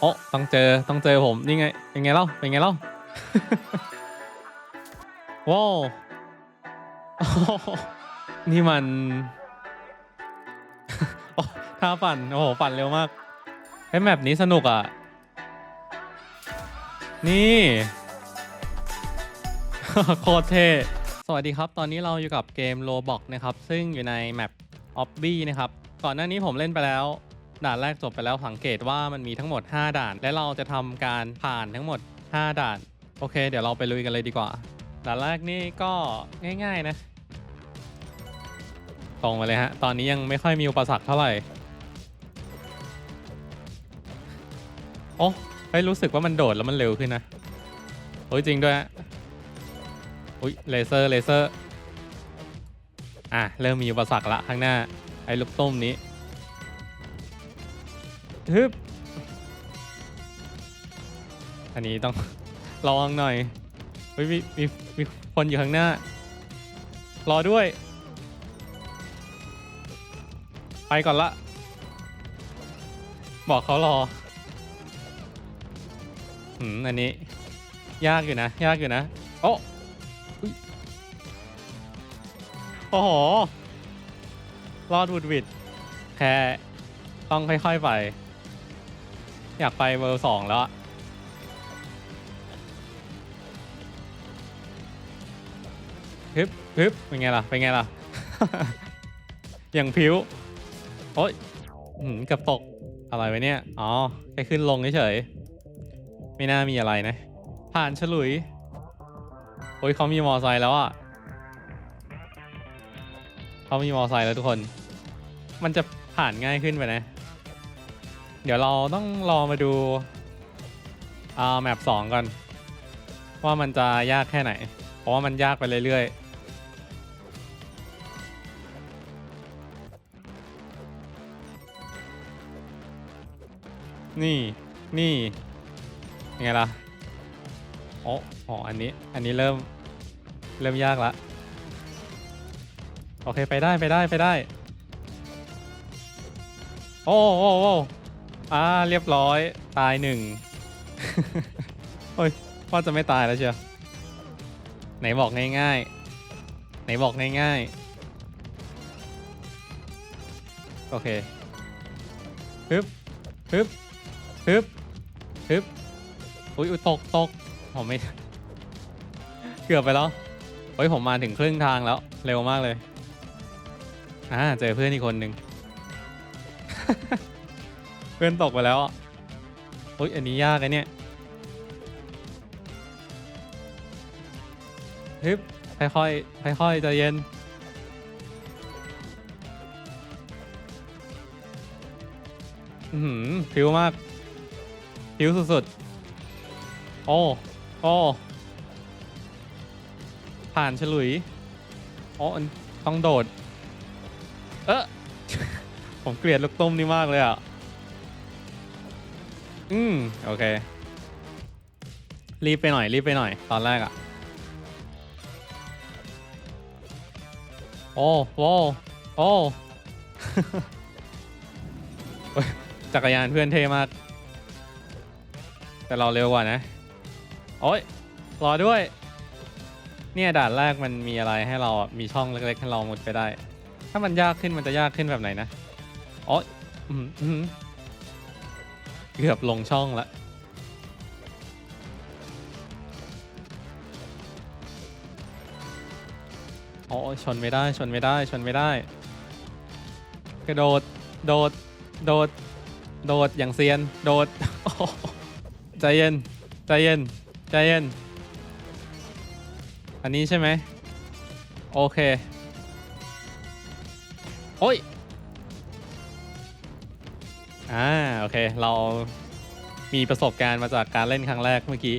โอ้ต้องเจอต้องเจอผมนี่ไงเป็นไงเล่าเป็นไงเล่า ว้าวนี่มันโอ้ท่าปั่นโอ้โหปั่นเร็วมากไอ้แมปนี้สนุกอะ นี่โคตรเท่สวัสดีครับ ตอนนี้เราอยู่กับเกม Roblox นะครับ ซึ่งอยู่ในแมป Obby นะครับ ก่อนหน้านี้ผมเล่นไปแล้ว ด่านแรกจบไปแล้วสังเกตว่ามันมีทั้งหมด 5 ด่าน และเราจะทำการผ่านทั้งหมด 5 ด่าน โอเค เดี๋ยวเราไปลุยกันเลยดีกว่า ด่านแรกนี่ก็ง่ายๆนะ ตรงไปเลยฮะ ตอนนี้ยังไม่ค่อยมีอุปสรรคเท่าไหร่ โอ้เฮ้ยรู้สึกว่ามันโดดแล้วมันเร็วขึ้นนะโอ้ยจริงด้วยฮะอุ้ยเลเซอร์เลเซอร์ อะ เริ่มมีอุปสรรคละข้างหน้า ไอ้ลูกต้มนี้ ฮึบอันนี้ต้อง ระวังหน่อยเฮ้ยมีมีมีคนอยู่ข้างหน้า รอด้วย ไปก่อนละ บอกเขารออืมอันนี้ ยากอยู่นะ ยากอยู่นะ โอ้โอ้โห รอดวุดวิด แค่ต้องค่อยๆไป อยากไปเวอร์สองแล้วอะฮึบฮึบเป็นไงล่ะ เป็นไงล่ะ อย่างผิวโอ๊ยหืมเกับตก อะไรไว้เนี่ย อ๋อ แค่ขึ้นลงเฉยๆ ไม่น่ามีอะไรนะ ผ่านฉลุย โอ้ยเขามีมอไซค์แล้วอะเขามีมอไซค์แล้วทุกคน มันจะผ่านง่ายขึ้นไปนะ เดี๋ยวเราต้องรอมาดูอ่าแมปสองก่อน ว่ามันจะยากแค่ไหน เพราะว่ามันยากไปเรื่อยๆนี่นี่ยังไงล่ะอ๋ออ๋ออันนี้ อันนี้เริ่ม เริ่มยากละ โอเค ไปได้ ไปได้ ไปได้ โอ้โอ้โอ้ อ่าเรียบร้อยตายหนึ่งโอ้ยว่าจะไม่ตายแล้วเชียวไหนบอกง่ายๆไหนบอกง่ายๆโอเคฮึบฮึบฮึบฮึบอุ้ยอุ๊ยตกตกผมไม่เกือบไปแล้วเฮ้ยผมมาถึงครึ่งทางแล้ว เร็วมากเลยอ่าเจอเพื่อนอีกคนหนึ่ง เพื่อนตกไปแล้วอะโอ้ยอันนี้ยากไอเนี่ยฮึบค่อยๆค่อยๆใจเย็น อือหือผิวมาก ผิวสุดๆ โอ้ โอ้ ผ่านฉลุยอ๋ออันต้องโดด เออผมเกลียดลูกตุ้มนี่มากเลยอะ อืม โอเค รีบไปหน่อย รีบไปหน่อย ตอนแรกอะโอ้โว้โอ้ จักรยานเพื่อนเท่มาก แต่เราเร็วกว่านะ โอ้ย รอด้วย เนี่ยด่านแรกมันมีอะไรให้เราอะมีช่องเล็กๆให้เรามุดไปได้ ถ้ามันยากขึ้นมันจะยากขึ้นแบบไหนนะ โอ้ยอื้อหืออื้อหือ เกือบลงช่องละโอ้ชนไม่ได้ชนไม่ได้ชนไม่ได้ กระโดด โดด โดด โดดอย่างเซียน โดดโอ้ใจเย็น ใจเย็น ใจเย็น อันนี้ใช่ไหม โอเค โอ้ย อ่าโอเค เรามีประสบการณ์มาจากการเล่นครั้งแรกเมื่อกี้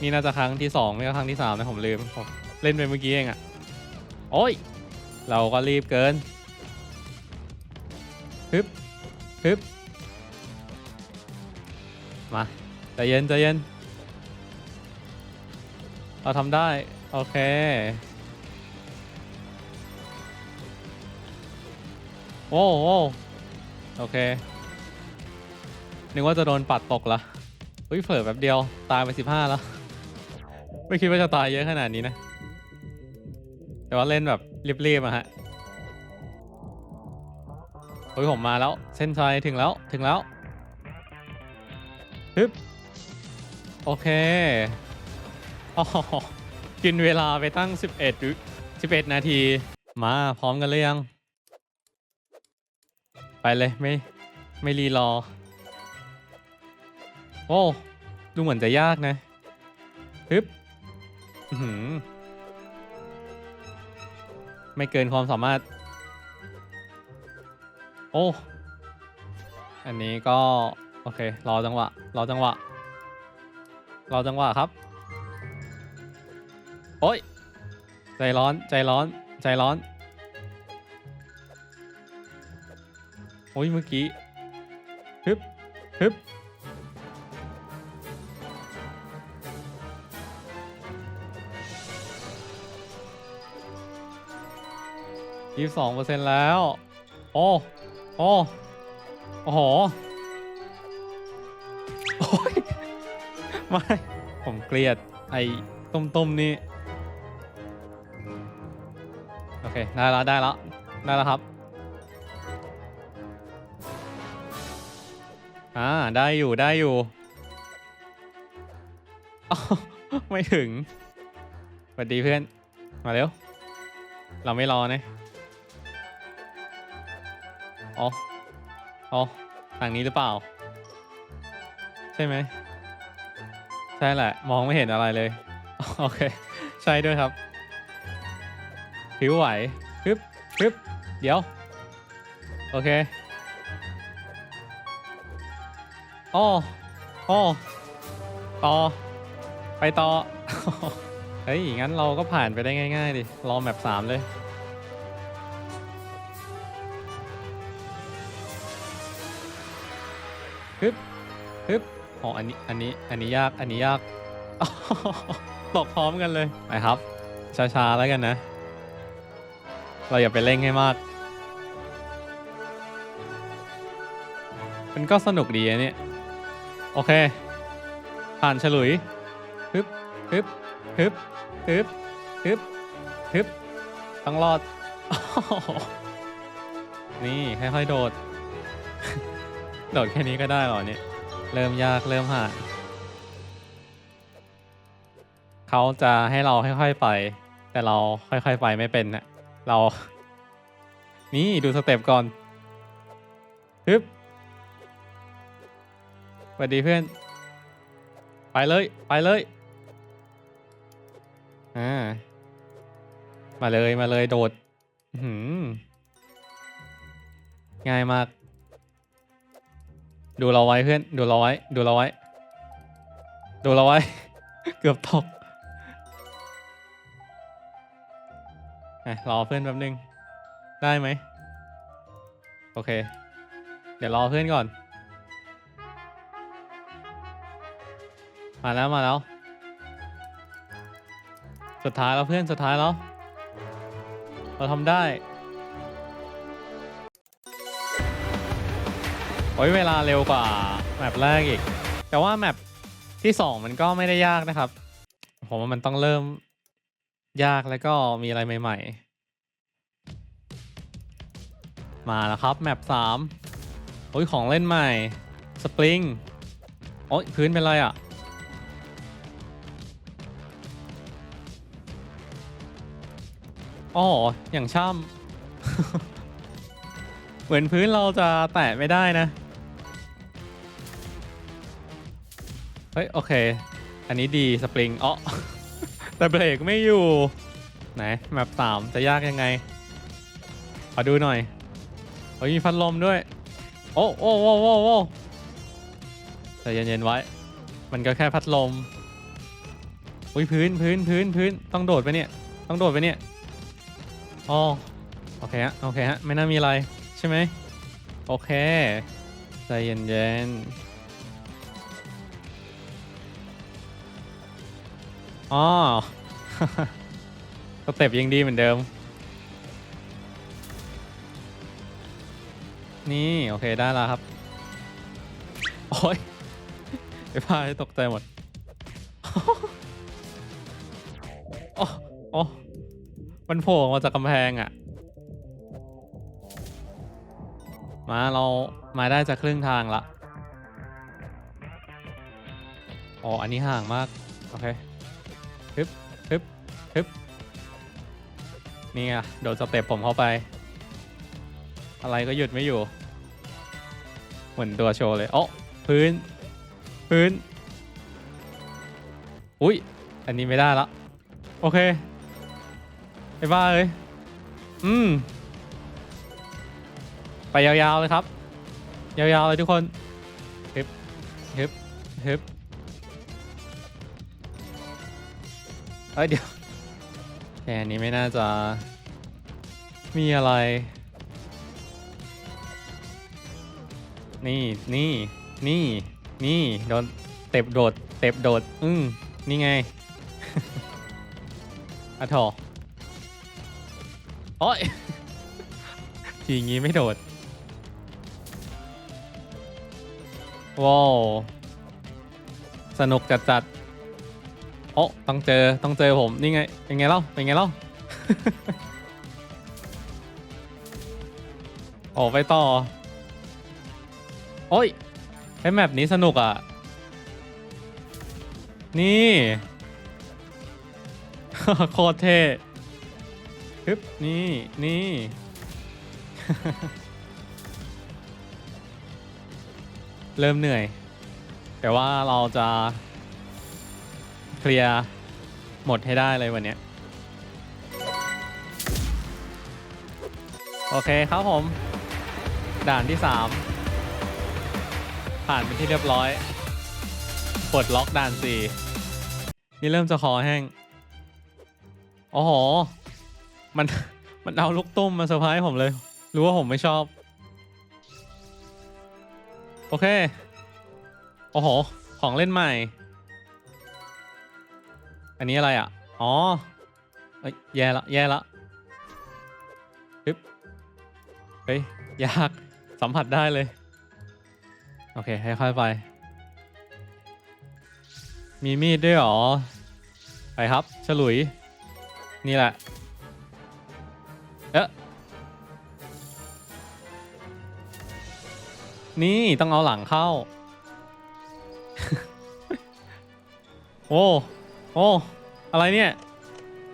นี่น่าจะครั้งที่สองไม่ก็ครั้งที่สามนะผมลืมผมเล่นไปเมื่อกี้เองอะโอ้ย เราก็รีบเกินฮึบฮึบมาใจเย็นใจเย็น เราทำได้ โอเค โอ้โอ้โอเค นึกว่าจะโดนปัดตกละอุ้ยเผลอแป๊บเดียวตายไปสิบห้าแล้ว ไม่คิดว่าจะตายเยอะขนาดนี้นะ แต่ว่าเล่นแบบรีบๆอะฮะโอ้ยผมมาแล้ว เส้นชัยถึงแล้วถึงแล้วฮึบโอเคอ๋อกินเวลาไปตั้ง 11หรือ11 นาที มาพร้อมกันเลยยัง ไปเลยไม่ไม่รีรอ โอ้ดูเหมือนจะยากนะฮึบหืไม่เกินความสามารถ โอ้ อันนี้ก็ โอเค รอจังหวะ รอจังหวะ รอจังหวะครับ โอ้ย ใจร้อน ใจร้อน ใจร้อน โอ้ยเมื่อกี้ฮึบฮึบยี่สองเปอร์เซ็นต์แล้ว โอ้โอ้โอ้โหโอ้ยไม่ ผมเกลียด ไอ้ต้มๆนี่ โอเค ได้แล้ว ได้แล้ว ได้แล้วครับ ได้อยู่ได้อยู่ไม่ถึงสวัสดีเพื่อน มาเร็ว เราไม่รอนะอ๋ออ๋อทางนี้หรือเปล่า ใช่ไหม ใช่แหละ มองไม่เห็นอะไรเลย โอเค ใช่ด้วยครับ ผิวไหวฮึบฮึบเดี๋ยว โอเค อ้ออ้ต่อ ไปต่อ เฮ้ย งั้นเราก็ผ่านไปได้ง่าย ๆ ดิ รอแมปสามเลย ฮึบ ฮึบอ๋ออันนี้ อันนี้ อันนี้ยาก อันนี้ยากตกพร้อมกันเลยไปครับ ช้า ๆ แล้วกันนะ เราอย่าไปเร่งให้มาก มันก็สนุกดีอะเนี่ย โอเค ผ่านฉลุยฮึบฮึบฮึบฮึบฮึบฮึบต้องรอด นี่ค่อยๆโดด โดดแค่นี้ก็ได้หรอเนี่ยเริ่มยากเริ่มห่าเขาจะให้เราค่อยๆไป แต่เราค่อยๆไปไม่เป็นนะเรา นี่ดูสเต็ปก่อนฮึบ สวัสดีเพื่อน ไปเลย ไปเลย อ่า มาเลย มาเลย โดดหือง่ายมาก ดูเราไว้เพื่อน ดูเราไว้ ดูเราไว้ ดูเราไว้ เกือบตกอะรอเพื่อนแป๊บนึง ได้ไหม โอเค เดี๋ยวรอเพื่อนก่อน มาแล้วมาแล้ว สุดท้ายแล้วเพื่อนสุดท้ายแล้ว เราทำได้ โอ้ยเวลาเร็วกว่าแมปแรกอีก แต่ว่าแมปที่สองมันก็ไม่ได้ยากนะครับ ผมว่ามันต้องเริ่มยากแล้วก็มีอะไรใหม่ ๆ มาแล้วครับแมปสามโอ้ยของเล่นใหม่ สปริงโอ้ยพื้นเป็นไรอะ อ๋อ อย่างช่ำ เหมือนพื้นเราจะแตะไม่ได้นะ เฮ้ย โอเค อันนี้ดีสปริงอ๋อ แต่เบรกไม่อยู่ ไหน แมปสามจะยากยังไง ขอดูหน่อยเฮ้ยมีพัดลมด้วย โอ้โอ้โอ้โอ้โอ้ใจเย็นๆไว้ มันก็แค่พัดลม อุ้ยพื้นพื้นพื้นพื้นต้องโดดไปเนี่ย ต้องโดดไปเนี่ย อ๋อโอเคฮะโอเคฮะไม่น่ามีอะไรใช่ไหมโอเคใจเย็นๆอ๋อสเต็ปยังดีเหมือนเดิม นี่ โอเคได้แล้วครับ โอ้ยไอ้พายตกใจหมด โอ้โอ้ มันโผล่ออกมาจากกำแพงอะมาเรามาได้จากครึ่งทางละอ๋ออันนี้ห่างมาก โอเคฮึบฮึบฮึบนี่ไงโดนสเต็ปผมเข้าไป อะไรก็หยุดไม่อยู่ เหมือนตัวโชว์เลยโอ้พื้น พื้น อุ้ย อันนี้ไม่ได้ละ โอเค อ้บ้าเลยอืม ไปยาวๆเลยครับ ยาวๆเลยทุกคนฮึบฮึบฮึบเอ้ยเดี๋ยวแค่นี้ไม่น่าจะ มีอะไร นี่นี่นี่นี่โดนเต็บโดด เต็บโดด อืมนี่ไง อะถโอ้ยทีงี้ไม่โดด ว้าว สนุกจัดจัดโอ้ต้องเจอ ต้องเจอผม นี่ไง เป็นไงเล่า เป็นไงเล่า โอ้ไปต่อ โอ้ยไอแมปนี้สนุกอะ นี่ โคตรเท่ ฮึบนี่นี่ เริ่มเหนื่อย แต่ว่าเราจะ เคลียร์หมดให้ได้เลยวันเนี้ยโอเคครับผม ด่านที่ 3 ผ่านเป็นที่เรียบร้อยปลดล็อกด่าน 4 นี่เริ่มจะคอแห้งโอ้โห มันมันเอาลูกตุ้มมาเซอร์ไพรส์ผมเลย รู้ว่าผมไม่ชอบ โอเค โอ้โห ของเล่นใหม่ อันนี้อะไรอะ อ๋อเอ้ยแย่ละ แย่ละปึ๊บเฮ้ย ยาก สัมผัสได้เลย โอเค ค่อยๆไป มีมีดด้วยหรอ ไปครับ ฉลุย นี่แหละ เอ๊ะนี่ต้องเอาหลังเข้า โอ้ โอ้ อะไรเนี่ย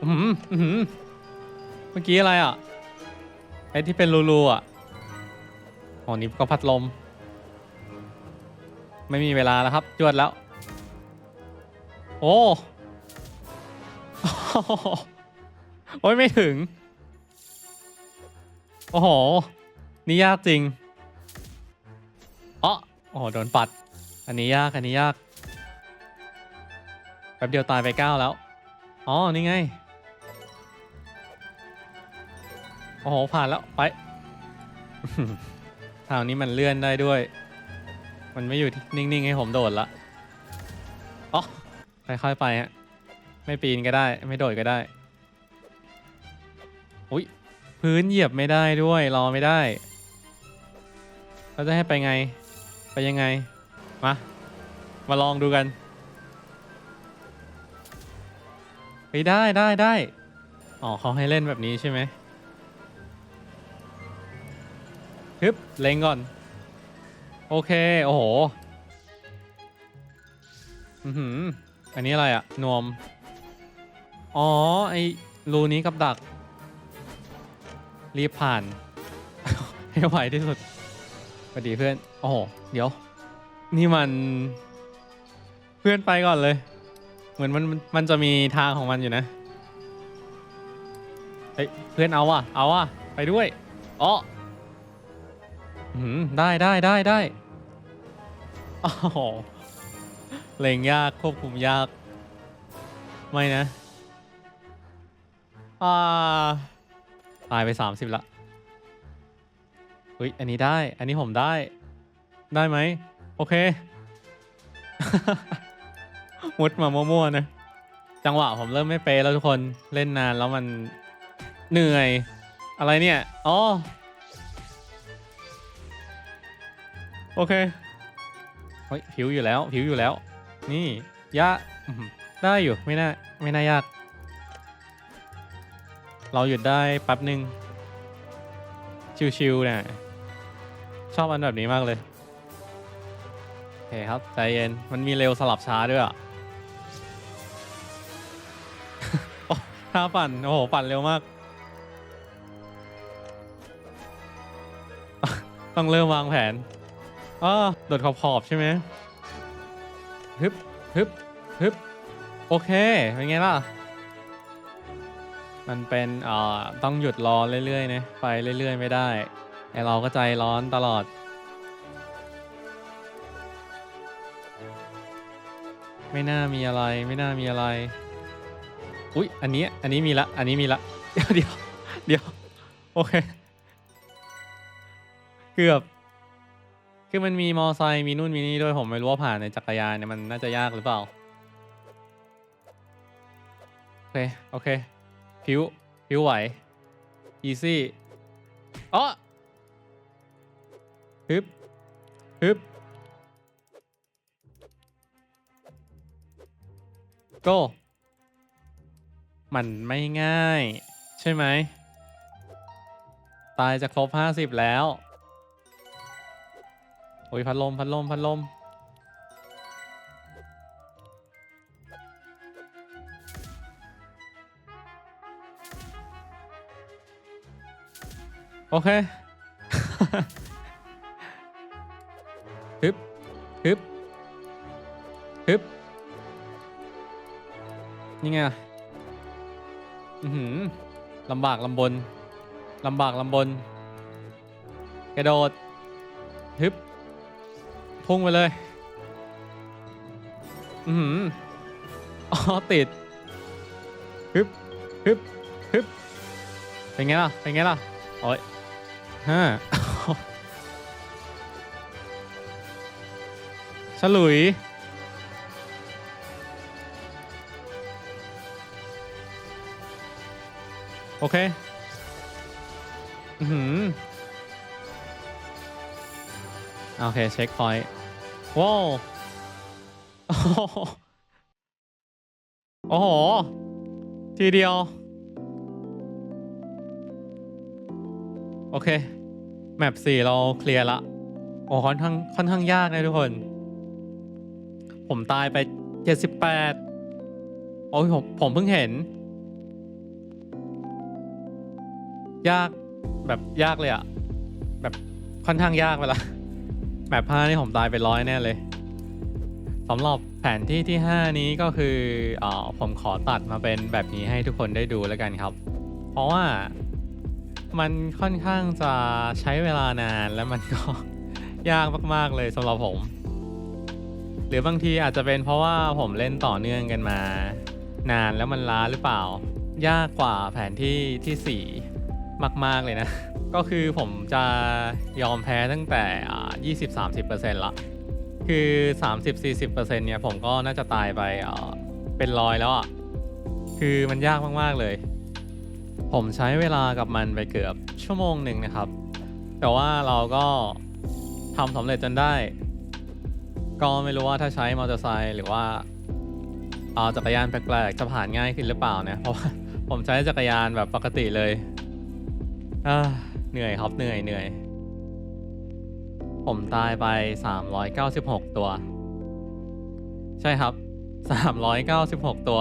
อือหืออือหือเมื่อกี้อะไรอะ ไอ้ที่เป็นรูๆอะอ๋อนี่ก็พัดลม ไม่มีเวลาแล้วครับ จวดแล้ว โอ้ โอ้ยไม่ถึง โอ้โห นี่ยากจริงอ๋อโอ้โหโดนปัด อันนี้ยาก อันนี้ยาก แป๊บเดียวตายไปเก้าแล้ว อ๋อ นี่ไง โอ้โห ผ่านแล้ว ไป ทางนี้มันเลื่อนได้ด้วย มันไม่อยู่นิ่ง ๆ ให้ผมโดดละอ๋อค่อยๆไปฮะ ไม่ปีนก็ได้ ไม่โดดก็ได้ พื้นเหยียบไม่ได้ด้วยรอไม่ได้ เราจะให้ไปไง ไปยังไง มา มาลองดูกันไปได้ได้ได้อ๋อเขาให้เล่นแบบนี้ใช่ไหมฮึบเล็งก่อน โอเค โอ้โห อือหือ อันนี้อะไรอะนวม อ๋อ ไอรูนี้กับดัก รีบผ่าน ให้ไวที่สุดสวัสดีเพื่อน โอ้โห เดี๋ยว นี่มัน เพื่อนไปก่อนเลย เหมือนมันมันจะมีทางของมันอยู่นะเฮ้ยเพื่อนเอาว่ะ เอาว่ะ ไปด้วยอ๋อหืมได้ได้ได้ได้โอ้โหเล็งยากควบคุมยาก ไม่นะ อ่า ตายไป 30 ละเฮ้ยอันนี้ได้ อันนี้ผมได้ ได้ไหม โอเค มุดมามั่วๆนะ จังหวะผมเริ่มไม่เป๊ะแล้วทุกคน เล่นนานแล้วมันเหนื่อย อะไรเนี่ย อ๋อ โอเค เฮ้ย ผิวอยู่แล้ว ผิวอยู่แล้ว นี่ยากอื้อหือได้อยู่ ไม่น่า ไม่น่ายาก เราหยุดได้แป๊บหนึ่งชิวๆเนี่ยชอบอันแบบนี้มากเลยโอเคครับ ใจเย็น มันมีเร็วสลับช้าด้วยอะโอ้าปั่น โอ้โห ปั่นเร็วมาก ต้องเริ่มวางแผนอ๋อโดดขอบขอบใช่ไหมฮึบฮึบฮึบโอเค เป็นไงล่ะ มันเป็นเอ่อต้องหยุดรอเรื่อยๆนะไปเรื่อยๆ ไม่ได้ไอเราก็ใจร้อนตลอด ไม่น่ามีอะไรไม่น่ามีอะไร อุ๊ย อันนี้อันนี้มีละ อันนี้มีละ เดี๋ยวเดี๋ยวเดี๋ยวโอเค เกือบ คือมันมีมอไซค์มีนู่นมีนี่ด้วยผมไม่รู้ว่าผ่านในจักรยานเนี่ยมันน่าจะยากหรือเปล่า โอเค โอเค ผิวผิวไหว อีซี่อ๋อฮึบฮึบโก้มันไม่ง่าย ใช่ไหม ตายจะครบห้าสิบแล้ว โอ้ยพัดลม พัดลม พัดลม โอเคฮึบฮึบฮึบนี่ไงอือหือลำบากลำบนลำบากลำบน กระโดดฮึบพุ่งไปเลย อือหืออ๋อติดฮึบฮึบฮึบเป็นไงล่ะ เป็นไงล่ะ โอ้ย ห้าฉลุย โอเค อือหือโอเค เช็คพอยต์ว้าวโอ้โหโอ้โหทีเดียว โอเค แมปสี่เราเคลียร์ละโอ้ค่อนข้างค่อนข้างยากนะทุกคน ผมตายไป78โอ้ยผมผมเพิ่งเห็น ยากแบบยากเลยอะแบบค่อนข้างยากไปละแมปห้านี่ผมตายไปร้อยแน่เลยสำหรับแผนที่ที่ 5 นี้ก็คือเออผมขอตัดมาเป็นแบบนี้ให้ทุกคนได้ดูแล้วกันครับ เพราะว่า มันค่อนข้างจะใช้เวลานานแล้วมันก็ ยากมาก ๆ เลยสำหรับผม หรือบางทีอาจจะเป็นเพราะว่าผมเล่นต่อเนื่องกันมา นานแล้วมันล้าหรือเปล่า ยากกว่าแผนที่ที่ 4 มาก ๆ เลยนะ ก็คือผมจะยอมแพ้ตั้งแต่อ่า20-30%ละคือ 30-40%เนี่ยผมก็น่าจะตายไปอ่าเป็นร้อยแล้วอะคือมันยากมาก ๆ เลย ผมใช้เวลากับมันไปเกือบชั่วโมงหนึ่งนะครับ แต่ว่าเราก็ทำสำเร็จจนได้ ก็ไม่รู้ว่าถ้าใช้มอเตอร์ไซค์หรือว่าเอาจักรยานแปลกๆจะผ่านง่ายขึ้นหรือเปล่านะเพราะว่าผมใช้จักรยานแบบปกติเลยเหนื่อยครับเหนื่อยเหนื่อย ผมตายไป 396 ตัว ใช่ครับ 396 ตัว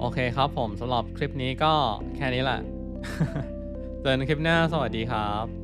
โอเคครับผมสำหรับคลิปนี้ก็แค่นี้แหละ เจอกันคลิปหน้าสวัสดีครับ